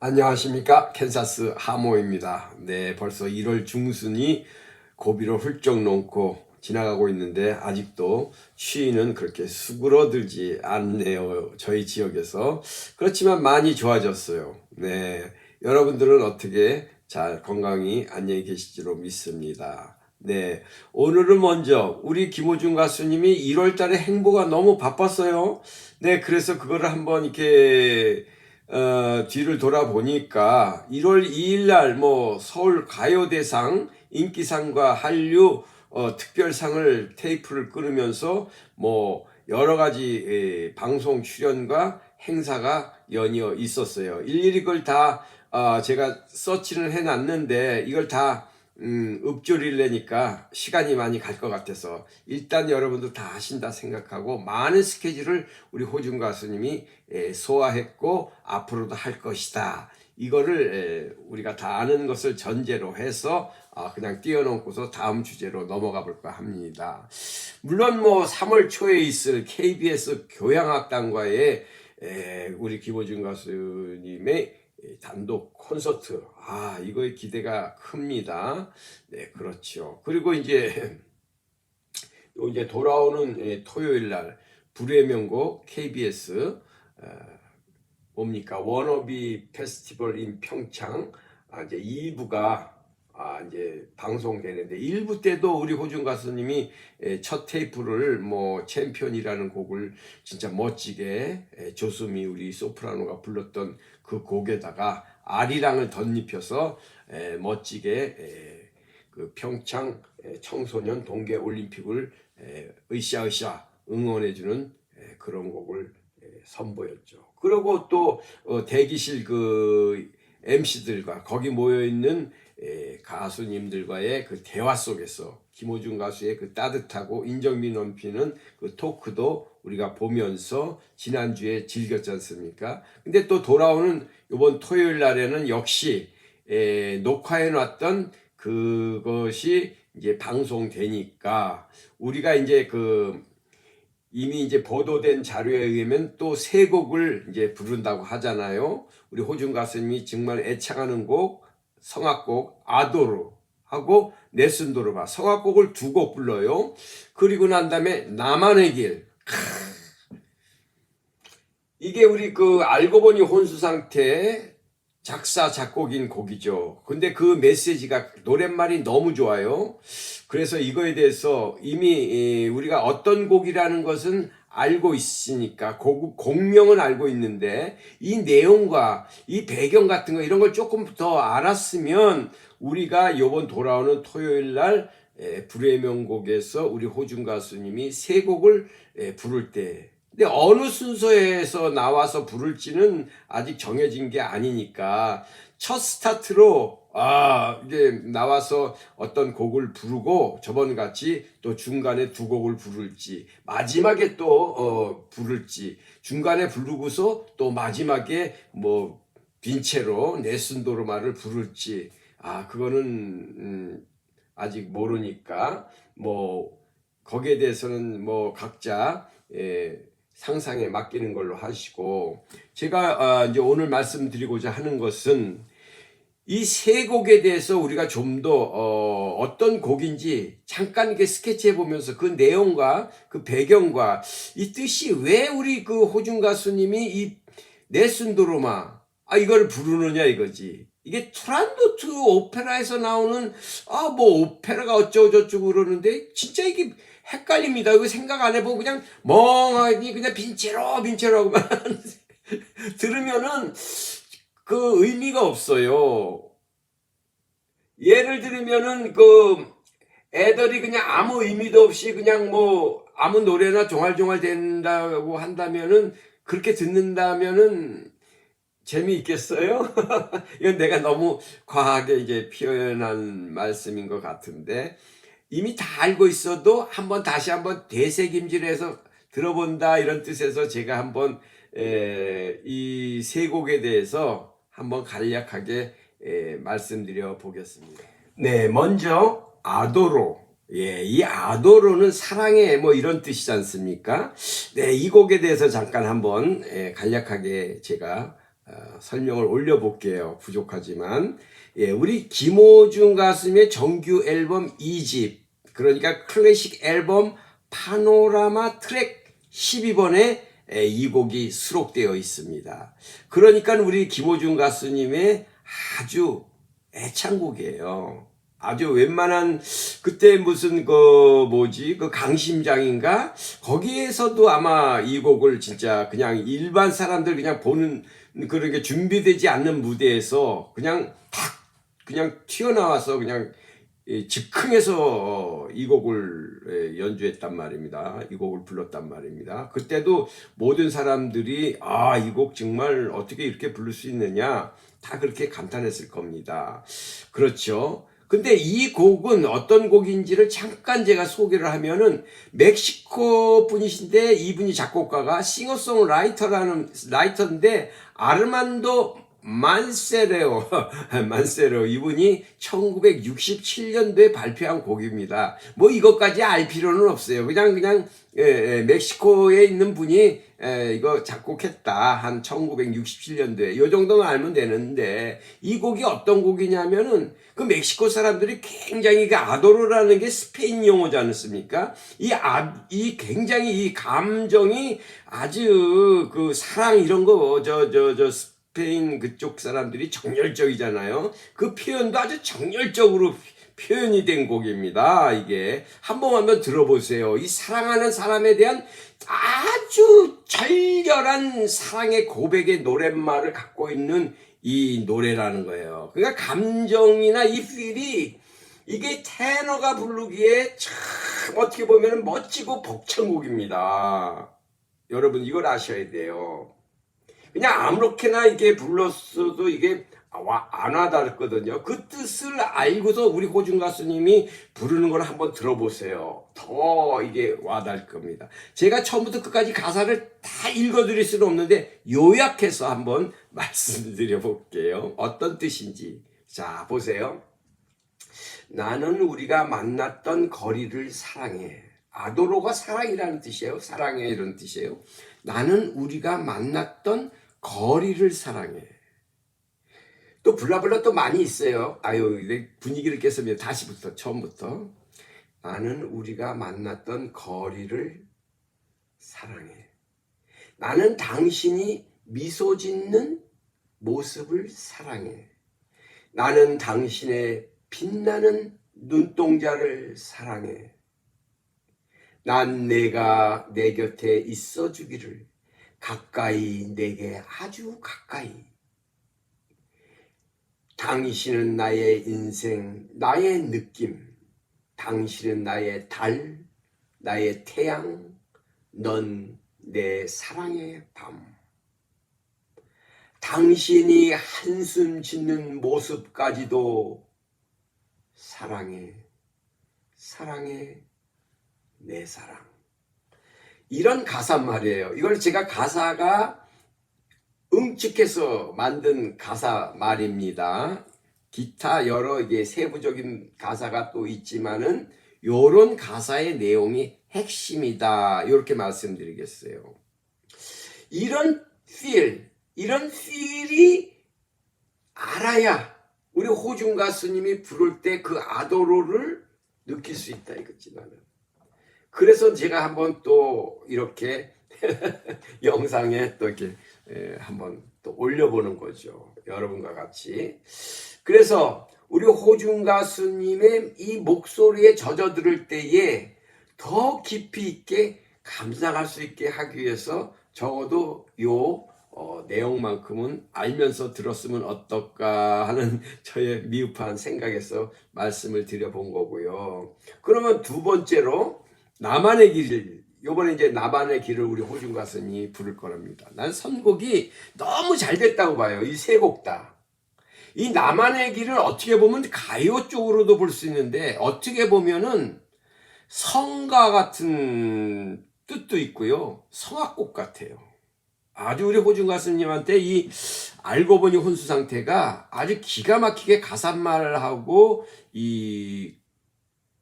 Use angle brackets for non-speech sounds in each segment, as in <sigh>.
안녕하십니까 캔사스 하모입니다. 네 벌써 1월 중순이 고비로 훌쩍 넘고 지나가고 있는데 아직도 추위는 그렇게 수그러들지 않네요 저희 지역에서 그렇지만 많이 좋아졌어요. 네 여러분들은 어떻게 잘 건강히 안녕히 계시지로 믿습니다. 네 오늘은 먼저 우리 김호중 가수님이 1월 달에 행보가 너무 바빴어요. 네 그래서 그거를 한번 이렇게 어, 뒤를 돌아보니까 1월 2일 날 뭐 서울 가요대상 인기상과 한류 어, 특별상을 테이프를 끊으면서 뭐 여러 가지 에, 방송 출연과 행사가 연이어 있었어요. 일일이 그걸 다 아, 제가 서치를 해놨는데 이걸 다 음, 읍조리를 내니까 시간이 많이 갈 것 같아서 일단 여러분도 다 하신다 생각하고 많은 스케줄을 우리 호준 가수님이 에, 소화했고 앞으로도 할 것이다. 이거를 에, 우리가 다 아는 것을 전제로 해서 아, 그냥 뛰어넘고서 다음 주제로 넘어가 볼까 합니다. 물론 뭐 3월 초에 있을 KBS 교향악단과의 에, 우리 김호준 가수님의 이 단독 콘서트. 아, 이거의 기대가 큽니다. 네, 그렇죠. 그리고 이제, 요 이제 돌아오는 예, 토요일 날, 불의 명곡 KBS, 어, 뭡니까? 워너비 페스티벌 인 평창, 아, 이제 2부가 아, 이제 방송되는데 1부 때도 우리 호준 가수님이 에, 첫 테이프를 뭐 챔피언이라는 곡을 진짜 멋지게 에, 조수미 우리 소프라노가 불렀던 그 곡에다가 아리랑을 덧입혀서 에, 멋지게 에, 그 평창 에, 청소년 동계 올림픽을 에, 으쌰으쌰 응원해주는 에, 그런 곡을 에, 선보였죠. 그리고 또 어, 대기실 그 MC들과 거기 모여 있는 에, 가수님들과의 그 대화 속에서 김호중 가수의 그 따뜻하고 인정미 넘치는 그 토크도 우리가 보면서 지난주에 즐겼지 않습니까? 근데 또 돌아오는 이번 토요일 날에는 역시 에, 녹화해 놨던 그것이 이제 방송되니까 우리가 이제 그 이미 이제 보도된 자료에 의하면 또 세 곡을 이제 부른다고 하잖아요. 우리 호준 가수님이 정말 애창하는 곡 성악곡 아도로 하고 네슨도르바 성악곡을 두 곡 불러요. 그리고 난 다음에 나만의 길. 크. 이게 우리 그 알고 보니 혼수 상태 작사 작곡인 곡이죠. 근데 그 메시지가 노랫말이 너무 좋아요. 그래서 이거에 대해서 이미 우리가 어떤 곡이라는 것은 알고 있으니까 곡, 곡명은 알고 있는데 이 내용과 이 배경 같은 거 이런 걸 조금 더 알았으면 우리가 요번 돌아오는 토요일 날 에, 불의 명곡에서 우리 호준 가수님이 세 곡을 에, 부를 때 근데 어느 순서에서 나와서 부를지는 아직 정해진 게 아니니까 첫 스타트로 아 이게 나와서 어떤 곡을 부르고 저번 같이 또 중간에 두 곡을 부를지 마지막에 또 어, 부를지 중간에 부르고서 또 마지막에 뭐 빈체로 네슨도르마를 부를지 아 그거는 음, 아직 모르니까 뭐 거기에 대해서는 뭐 각자 예, 상상에 맡기는 걸로 하시고 제가 아, 이제 오늘 말씀드리고자 하는 것은 이 세 곡에 대해서 우리가 좀더 어, 어떤 곡인지 잠깐 이렇게 스케치해 보면서 그 내용과 그 배경과 이 뜻이 왜 우리 그 호준 가수님이 이 네순도로마 아 이걸 부르느냐 이거지. 이게 투란도트 오페라에서 나오는 아 뭐 오페라가 어쩌고 저쩌고 그러는데 진짜 이게 헷갈립니다. 이거 생각 안 해보고 그냥 멍하니 그냥 빈체로 하고만 <laughs> 들으면은 그 의미가 없어요. 예를 들면은 그 애들이 그냥 아무 의미도 없이 그냥 뭐 아무 노래나 종알종알 된다고 한다면은 그렇게 듣는다면은 재미있겠어요? <laughs> 이건 내가 너무 과하게 이제 표현한 말씀인 것 같은데 이미 다 알고 있어도 한번 다시 한번 되새김질해서 들어본다 이런 뜻에서 제가 한번 이 세 곡에 대해서 한번 간략하게 에, 말씀드려 보겠습니다. 네, 먼저 아도로. 예, 이 아도로는 사랑의 뭐 이런 뜻이지 않습니까? 네, 이 곡에 대해서 잠깐 한번 에, 간략하게 제가 어, 설명을 올려볼게요. 부족하지만 예, 우리 김호중 가수의 정규 앨범 2집 그러니까 클래식 앨범 파노라마 트랙 12번에 이 곡이 수록되어 있습니다. 그러니까 우리 김호중 가수님의 아주 애창곡이에요. 아주 웬만한 그때 무슨 그 뭐지 그 강심장인가 거기에서도 아마 이 곡을 진짜 그냥 일반 사람들 그냥 보는 그런 게 준비되지 않는 무대에서 그냥 탁 그냥 튀어나와서 그냥 이 즉흥해서 이 곡을 예, 연주했단 말입니다. 이 곡을 불렀단 말입니다. 그때도 모든 사람들이 아, 이 곡 정말 어떻게 이렇게 부를 수 있느냐 다 그렇게 감탄했을 겁니다. 그렇죠. 근데 이 곡은 어떤 곡인지를 잠깐 제가 소개를 하면은 멕시코 분이신데 이분이 작곡가가 싱어송라이터라는 라이터인데 아르만도 만세레오 <laughs> 만세레오 이분이 1967년도에 발표한 곡입니다. 뭐 이것까지 알 필요는 없어요. 그냥 그냥 예, 예, 멕시코에 있는 분이 예, 이거 작곡했다 한 1967년도에 요 정도는 알면 되는데 이 곡이 어떤 곡이냐면은 그 멕시코 사람들이 굉장히 그 아도로라는 게 스페인 용어지 않습니까? 이 아, 이 굉장히 이 감정이 아주 그 사랑 이런 거 저 저 저 스페인 그쪽 사람들이 정열적이잖아요. 그 표현도 아주 정열적으로 표현이 된 곡입니다. 이게 한번 한번 들어보세요. 이 사랑하는 사람에 대한 아주 절절한 사랑의 고백의 노랫말을 갖고 있는 이 노래라는 거예요. 그러니까 감정이나 이 필이 이게 테너가 부르기에 참 어떻게 보면 멋지고 벅찬 곡입니다. 여러분 이걸 아셔야 돼요. 그냥 아무렇게나 이게 불렀어도 이게 와, 안 와닿거든요. 그 뜻을 알고서 우리 호중 가수님이 부르는 걸 한번 들어보세요. 더 이게 와닿을 겁니다. 제가 처음부터 끝까지 가사를 다 읽어드릴 수는 없는데 요약해서 한번 <laughs> 말씀드려 볼게요. 어떤 뜻인지. 자, 보세요. 나는 우리가 만났던 거리를 사랑해. 아도로가 사랑이라는 뜻이에요. 사랑해 이런 뜻이에요. 나는 우리가 만났던 거리를 사랑해. 또 블라블라 또 많이 있어요. 아유, 분위기를 깼으면 다시부터 처음부터 나는 우리가 만났던 거리를 사랑해. 나는 당신이 미소 짓는 모습을 사랑해. 나는 당신의 빛나는 눈동자를 사랑해. 난 내가 내 곁에 있어 주기를 가까이 내게 아주 가까이. 당신은 나의 인생, 나의 느낌. 당신은 나의 달, 나의 태양. 넌 내 사랑의 밤. 당신이 한숨 짓는 모습까지도 사랑해, 사랑해, 내 사랑. 이런 가사 말이에요. 이걸 제가 가사가 응축해서 만든 가사 말입니다. 기타 여러 이게 세부적인 가사가 또 있지만은 요런 가사의 내용이 핵심이다. 이렇게 말씀드리겠어요. 이런 feel, 이런 feel이 알아야 우리 호중 가수님이 부를 때 그 아도로를 느낄 수 있다 이거지 나는. 그래서 제가 한번 또 이렇게 <laughs> 영상에 또 이렇게 에, 한번 또 올려보는 거죠. 여러분과 같이. 그래서 우리 호중 가수님의 이 목소리에 젖어 들을 때에 더 깊이 있게 감상할 수 있게 하기 위해서 적어도 요 어, 내용만큼은 알면서 들었으면 어떨까 하는 <laughs> 저의 미흡한 생각에서 말씀을 드려본 거고요. 그러면 두 번째로 나만의 길을 요번에 이제 나만의 길을 우리 호중 가수님이 부를 거랍니다. 난 선곡이 너무 잘 됐다고 봐요. 이 세 곡 다. 이 나만의 길을 어떻게 보면 가요 쪽으로도 볼 수 있는데 어떻게 보면은 성가 같은 뜻도 있고요. 성악곡 같아요. 아주 우리 호중 가수님한테 이 알고 보니 혼수 상태가 아주 기가 막히게 가사말을 하고 이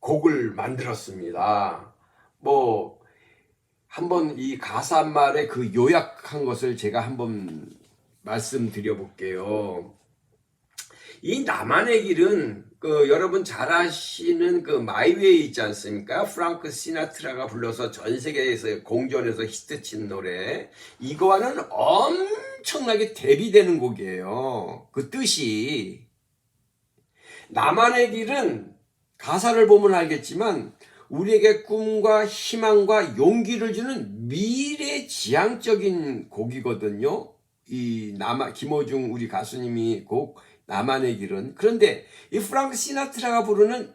곡을 만들었습니다. 뭐 한번 이 가사말의 그 요약한 것을 제가 한번 말씀드려 볼게요. 이 나만의 길은 그 여러분 잘 아시는 그 마이웨이 있지 않습니까? 프랑크 시나트라가 불러서 전 세계에서 공전에서 히트친 노래. 이거와는 엄청나게 대비되는 곡이에요. 그 뜻이 나만의 길은 가사를 보면 알겠지만 우리에게 꿈과 희망과 용기를 주는 미래 지향적인 곡이거든요. 이 남아 김호중 우리 가수님이 곡 나만의 길은 그런데 이 프랑크 시나트라가 부르는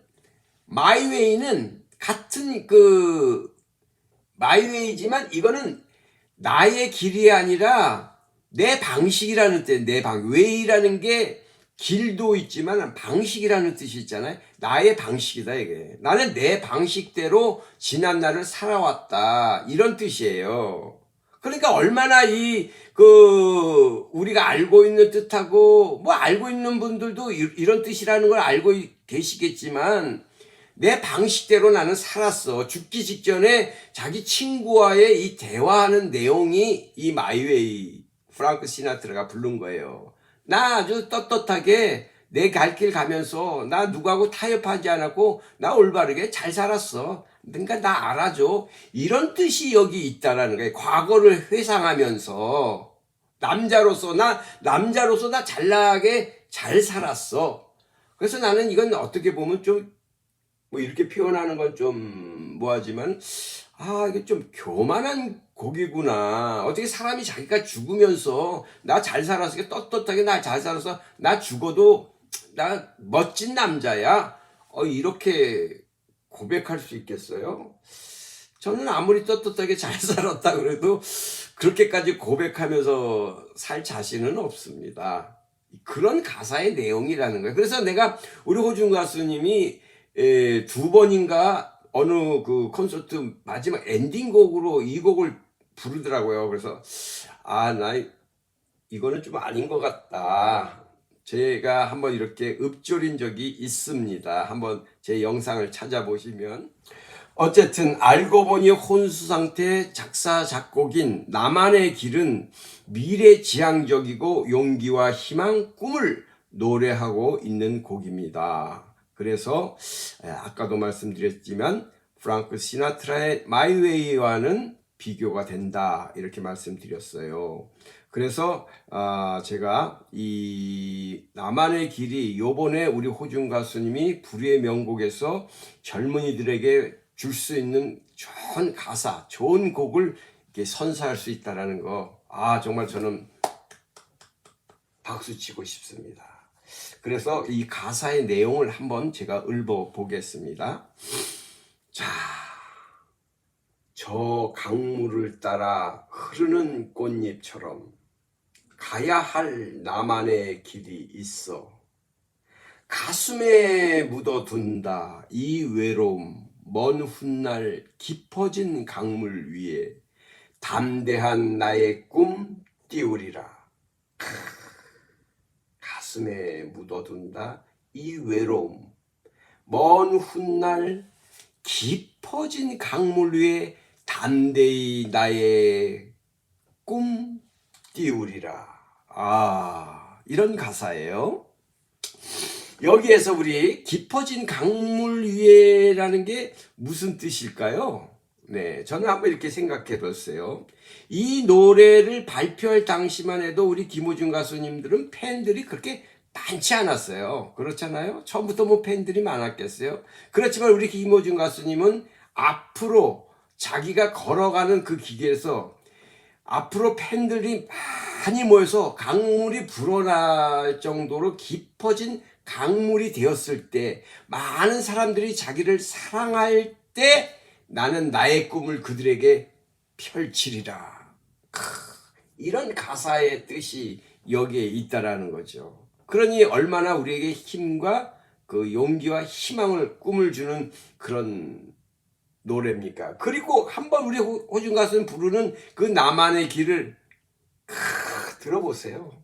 마이웨이는 같은 그 마이웨이지만 이거는 나의 길이 아니라 내 방식이라는 뜻, 내 방, 웨이라는 게 길도 있지만 방식이라는 뜻이 있잖아요. 나의 방식이다, 이게. 나는 내 방식대로 지난 날을 살아왔다. 이런 뜻이에요. 그러니까 얼마나 이, 그, 우리가 알고 있는 뜻하고, 뭐 알고 있는 분들도 이- 이런 뜻이라는 걸 알고 계시겠지만, 내 방식대로 나는 살았어. 죽기 직전에 자기 친구와의 이 대화하는 내용이 이 마이웨이 프랑크 시나트라가 부른 거예요. 나 아주 떳떳하게 내 갈 길 가면서 나 누구하고 타협하지 않았고 나 올바르게 잘 살았어. 그러니까 나 알아줘. 이런 뜻이 여기 있다라는 거예요. 과거를 회상하면서 남자로서 나 남자로서 나 잘나게 잘 살았어. 그래서 나는 이건 어떻게 보면 좀 뭐 이렇게 표현하는 건 좀 뭐하지만 아 이게 좀 교만한 곡이구나 어떻게 사람이 자기가 죽으면서 나 잘 살아서 떳떳하게 나 잘 살아서 나 죽어도 나 멋진 남자야 어 이렇게 고백할 수 있겠어요? 저는 아무리 떳떳하게 잘 <laughs> 살았다 그래도 그렇게까지 고백하면서 살 자신은 없습니다. 그런 가사의 내용이라는 거예요. 그래서 내가 우리 호준 가수님이 에, 두 번인가 어느 그 콘서트 마지막 엔딩곡으로 이 곡을 부르더라고요. 그래서 아, 나 이거는 좀 아닌 것 같다. 제가 한번 이렇게 읊조린 적이 있습니다. 한번 제 영상을 찾아보시면 어쨌든 알고 보니 혼수 상태 작사 작곡인 나만의 길은 미래지향적이고 용기와 희망 꿈을 노래하고 있는 곡입니다. 그래서 에, 아까도 말씀드렸지만 프랑크 시나트라의 마이웨이와는 비교가 된다 이렇게 말씀드렸어요. 그래서 아, 제가 이 나만의 길이 요번에 우리 호중 가수님이 불의의 명곡에서 젊은이들에게 줄 수 있는 좋은 가사, 좋은 곡을 이렇게 선사할 수 있다라는 거, 아 정말 저는 박수 치고 싶습니다. 그래서 이 가사의 내용을 한번 제가 읽어 보겠습니다. 자, 저 강물을 따라 흐르는 꽃잎처럼 가야 할 나만의 길이 있어. 가슴에 묻어둔다 이 외로움 먼 훗날 깊어진 강물 위에 담대한 나의 꿈 띄우리라. 가슴에 묻어둔다. 이 외로움 먼 훗날 깊어진 강물 위에 담대히 나의 꿈 띄우리라. 아 이런 가사예요. 여기에서 우리 깊어진 강물 위에라는 게 무슨 뜻일까요? 네, 저는 한번 이렇게 생각해 봤어요. 이 노래를 발표할 당시만 해도 우리 김호중 가수님들은 팬들이 그렇게 많지 않았어요. 그렇잖아요? 처음부터 뭐 팬들이 많았겠어요? 그렇지만 우리 김호중 가수님은 앞으로 자기가 걸어가는 그 길에서 앞으로 팬들이 많이 모여서 강물이 불어날 정도로 깊어진 강물이 되었을 때 많은 사람들이 자기를 사랑할 때 나는 나의 꿈을 그들에게 펼치리라. 크, 이런 가사의 뜻이 여기에 있다라는 거죠. 그러니 얼마나 우리에게 힘과 그 용기와 희망을 꿈을 주는 그런 노래입니까? 그리고 한번 우리 호- 호중 가수는 부르는 그 나만의 길을 크, 들어보세요.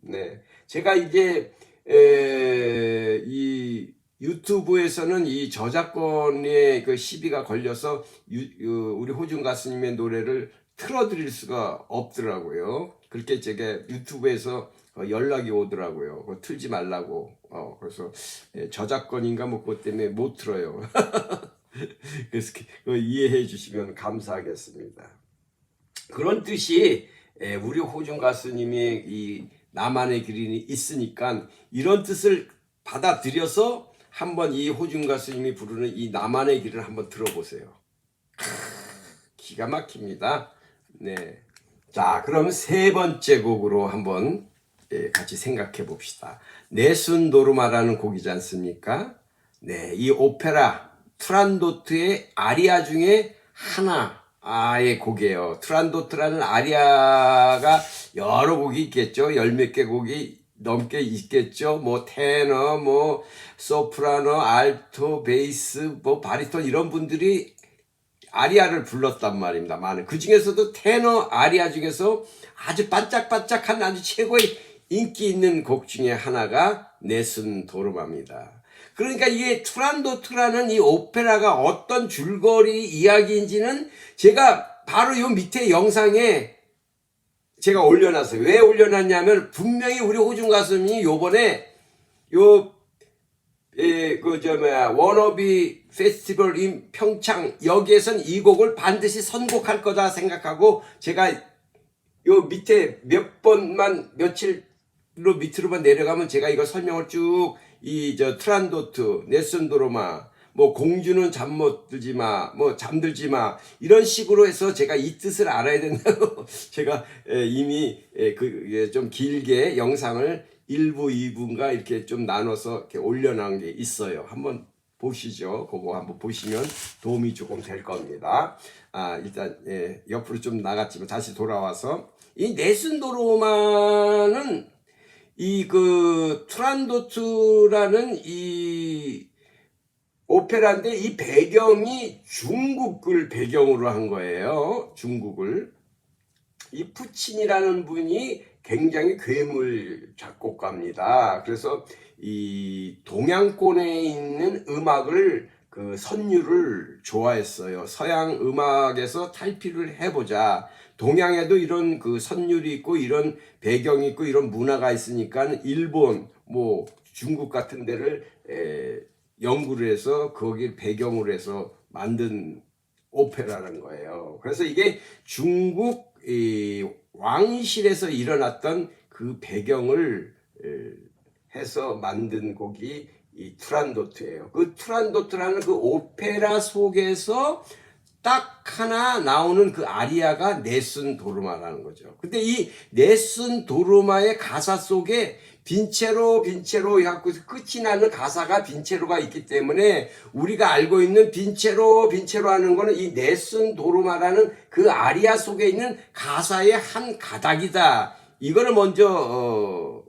네, 제가 이제 에, 이 유튜브에서는 이 저작권의 그 시비가 걸려서 유- 유- 우리 호중 가수님의 노래를 틀어드릴 수가 없더라고요. 그렇게 제가 유튜브에서 어, 연락이 오더라고요. 그거 틀지 말라고. 어, 그래서 예, 저작권인가 뭐 그것 때문에 못 틀어요. <laughs> 그래서 그 이해해 주시면 감사하겠습니다. 그런 뜻이 예, 우리 호중 가수님의 이 나만의 길이 있으니까 이런 뜻을 받아들여서 한번 이 호중 가수님이 부르는 이 나만의 길을 한번 들어보세요. 크, 기가 막힙니다. 네. 자, 그럼 세 번째 곡으로 한번 예, 같이 생각해 봅시다. 네순 도르마라는 곡이지 않습니까? 네, 이 오페라 투란도트의 아리아 중에 하나의 곡이에요. 투란도트라는 아리아가 여러 곡이 있겠죠. 열 몇 개 곡이 넘게 있겠죠. 뭐 테너, 뭐 소프라노, 알토, 베이스, 뭐 바리톤 이런 분들이 아리아를 불렀단 말입니다. 많은 그 중에서도 테너 아리아 중에서 아주 반짝반짝한 아주 최고의 인기 있는 곡 중에 하나가 네슨 도르마입니다. 그러니까 이게 투란도트라는 이 오페라가 어떤 줄거리 이야기인지는 제가 바로 요 밑에 영상에 제가 올려놨어요. 왜 올려놨냐면 분명히 우리 호중 가수님이 요번에 요 예, 그, 저, 뭐야, 워너비 페스티벌 인 평창, 여기에선 이 곡을 반드시 선곡할 거다 생각하고, 제가 요 밑에 몇 번만, 며칠로 밑으로만 내려가면 제가 이거 설명을 쭉, 이, 저, 트란도트, 네슨도로마, 뭐, 공주는 잠 못 들지 마, 뭐, 잠들지 마, 이런 식으로 해서 제가 이 뜻을 알아야 된다고, <laughs> 제가 예, 이미, 예, 그, 예, 좀 길게 영상을 1부, 2부인가 이렇게 좀 나눠서 이렇게 올려놓은 게 있어요. 한번 보시죠. 그거 한번 보시면 도움이 조금 될 겁니다. 아, 일단, 예, 옆으로 좀 나갔지만 다시 돌아와서 이 네슨도로마는 이그 투란도트라는 이 오페라인데 이 배경이 중국을 배경으로 한 거예요. 중국을. 이 푸친이라는 분이 굉장히 괴물 작곡가입니다. 그래서 이 동양권에 있는 음악을 그 선율을 좋아했어요. 서양 음악에서 탈피를 해보자. 동양에도 이런 그 선율이 있고 이런 배경이 있고 이런 문화가 있으니까 일본 뭐 중국 같은 데를 에, 연구를 해서 거기 배경으로 해서 만든 오페라라는 거예요. 그래서 이게 중국 이 왕실에서 일어났던 그 배경을 에, 해서 만든 곡이 이 투란도트예요. 그 투란도트라는 그 오페라 속에서 딱 하나 나오는 그 아리아가 네슨 도르마라는 거죠. 근데 이 네슨 도르마의 가사 속에 빈체로 빈체로 해갖고 끝이 나는 가사가 빈체로가 있기 때문에 우리가 알고 있는 빈체로 빈체로 하는 거는 이 네슨 도르마라는 그 아리아 속에 있는 가사의 한 가닥이다. 이거를 먼저 어,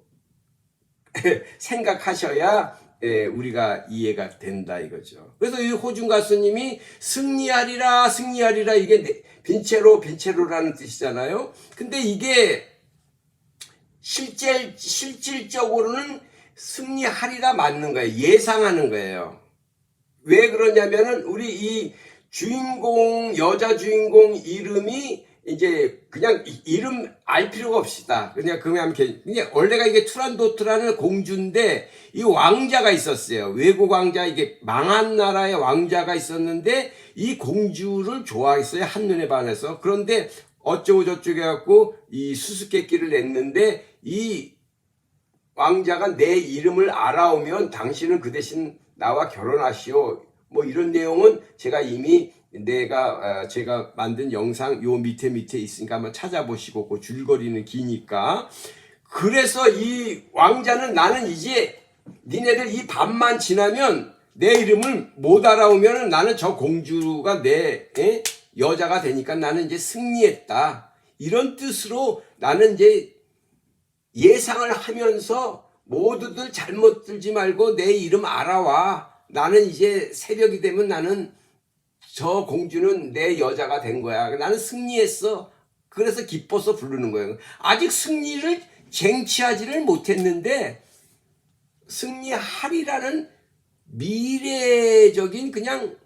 <laughs> 생각하셔야 예, 우리가 이해가 된다 이거죠. 그래서 이 호중 가수님이 승리하리라 승리하리라 이게 네- 빈체로 빈체로라는 뜻이잖아요. 근데 이게 실제 실질적으로는 승리하리라 맞는 거예요. 예상하는 거예요. 왜 그러냐면은 우리 이 주인공 여자 주인공 이름이 이제 그냥 이- 이름 알 필요가 없시다. 그냥 그냥 그냥 원래가 이게 투란도트라는 공주인데 이 왕자가 있었어요. 외국 왕자 이게 망한 나라의 왕자가 있었는데 이 공주를 좋아했어요. 한눈에 반해서. 그런데 어쩌고 저쩌고 해갖고 이 수수께끼를 냈는데 이 왕자가 내 이름을 알아오면 당신은 그 대신 나와 결혼하시오. 뭐 이런 내용은 제가 이미 내가 어, 제가 만든 영상 요 밑에 밑에 있으니까 한번 찾아보시고 그 줄거리는 기니까 그래서 이 왕자는 나는 이제 니네들 이 밤만 지나면 내 이름을 못 알아오면 나는 저 공주가 내 에? 여자가 되니까 나는 이제 승리했다 이런 뜻으로 나는 이제 예상을 하면서 모두들 잘못 들지 말고 내 이름 알아와. 나는 이제 새벽이 되면 나는 저 공주는 내 여자가 된 거야. 나는 승리했어. 그래서 기뻐서 부르는 거예요. 아직 승리를 쟁취하지를 못했는데 승리하리라는 미래적인 그냥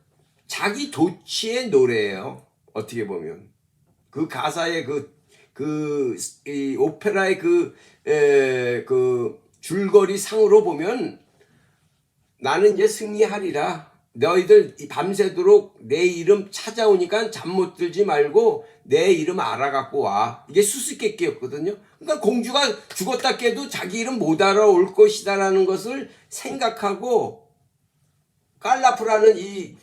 자기 도취의 노래예요. 어떻게 보면 그 가사의 그 그, 이 오페라의 그, 에, 그 줄거리 상으로 보면 나는 이제 승리하리라. 너희들 이 밤새도록 내 이름 찾아오니까 잠 못 들지 말고 내 이름 알아갖고 와. 이게 수수께끼였거든요. 그러니까 공주가 죽었다 깨도 자기 이름 못 알아올 것이다라는 것을 생각하고 깔라프라는 이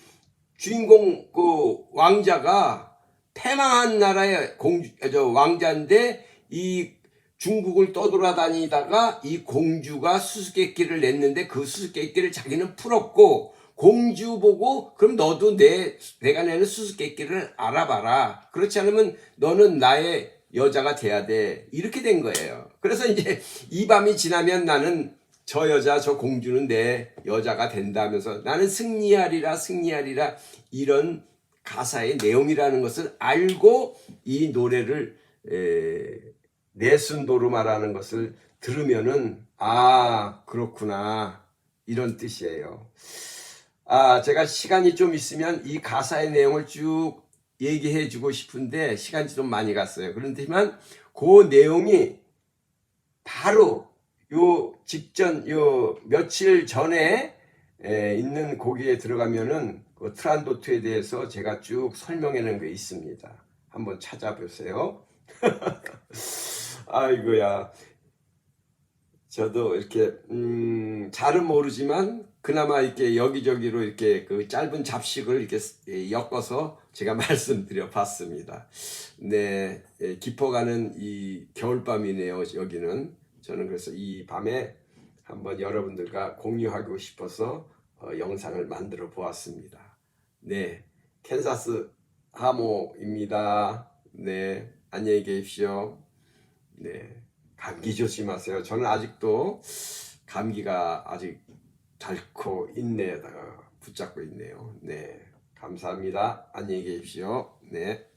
주인공 그 왕자가 패망한 나라의 공주 저 왕자인데 이 중국을 떠돌아다니다가 이 공주가 수수께끼를 냈는데 그 수수께끼를 자기는 풀었고 공주 보고 그럼 너도 내 내가 내는 수수께끼를 알아봐라. 그렇지 않으면 너는 나의 여자가 돼야 돼. 이렇게 된 거예요. 그래서 이제 이 밤이 지나면 나는 저 여자 저 공주는 내 여자가 된다면서 나는 승리하리라 승리하리라 이런 가사의 내용이라는 것을 알고 이 노래를 에, 내순도로 말하는 것을 들으면은 아 그렇구나 이런 뜻이에요. 아 제가 시간이 좀 있으면 이 가사의 내용을 쭉 얘기해 주고 싶은데 시간이 좀 많이 갔어요. 그런데만 그 내용이 바로 요 직전 요 며칠 전에 에, 있는 거기에 들어가면은 그 트란도트에 대해서 제가 쭉 설명해 놓은 게 있습니다. 한번 찾아보세요. <laughs> 아이고야. 저도 이렇게 음, 잘은 모르지만 그나마 이렇게 여기저기로 이렇게 그 짧은 잡식을 이렇게 예, 엮어서 제가 <laughs> 말씀드려 봤습니다. 네, 예, 깊어가는 이 겨울밤이네요. 여기는 저는 그래서 이 밤에 한번 여러분들과 공유하고 싶어서 어, 영상을 만들어 보았습니다. 네, 캔사스 하모입니다. 네, 안녕히 계십시오. 네, 감기 조심하세요. 저는 아직도 감기가 아직 닳고 인내에다가 붙잡고 있네요. 네, 감사합니다. 안녕히 계십시오. 네.